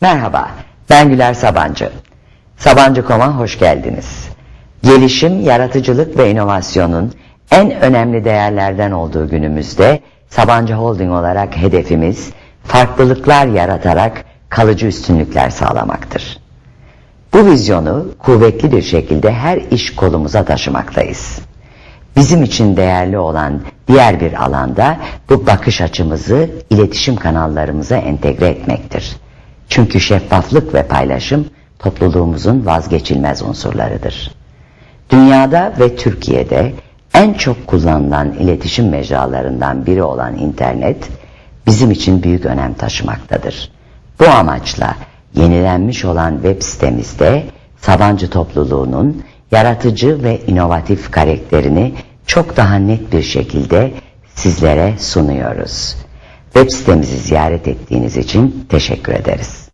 Merhaba, ben Güler Sabancı. Sabancı.com'a hoş geldiniz. Gelişim, yaratıcılık ve inovasyonun en önemli değerlerden olduğu günümüzde Sabancı Holding olarak hedefimiz farklılıklar yaratarak kalıcı üstünlükler sağlamaktır. Bu vizyonu kuvvetli bir şekilde her iş kolumuza taşımaktayız. Bizim için değerli olan diğer bir alanda bu bakış açımızı iletişim kanallarımıza entegre etmektir. Çünkü şeffaflık ve paylaşım topluluğumuzun vazgeçilmez unsurlarıdır. Dünyada ve Türkiye'de en çok kullanılan iletişim mecralarından biri olan internet bizim için büyük önem taşımaktadır. Bu amaçla yenilenmiş olan web sitemizde Sabancı topluluğunun yaratıcı ve inovatif karakterini çok daha net bir şekilde sizlere sunuyoruz. Web sitemizi ziyaret ettiğiniz için teşekkür ederiz.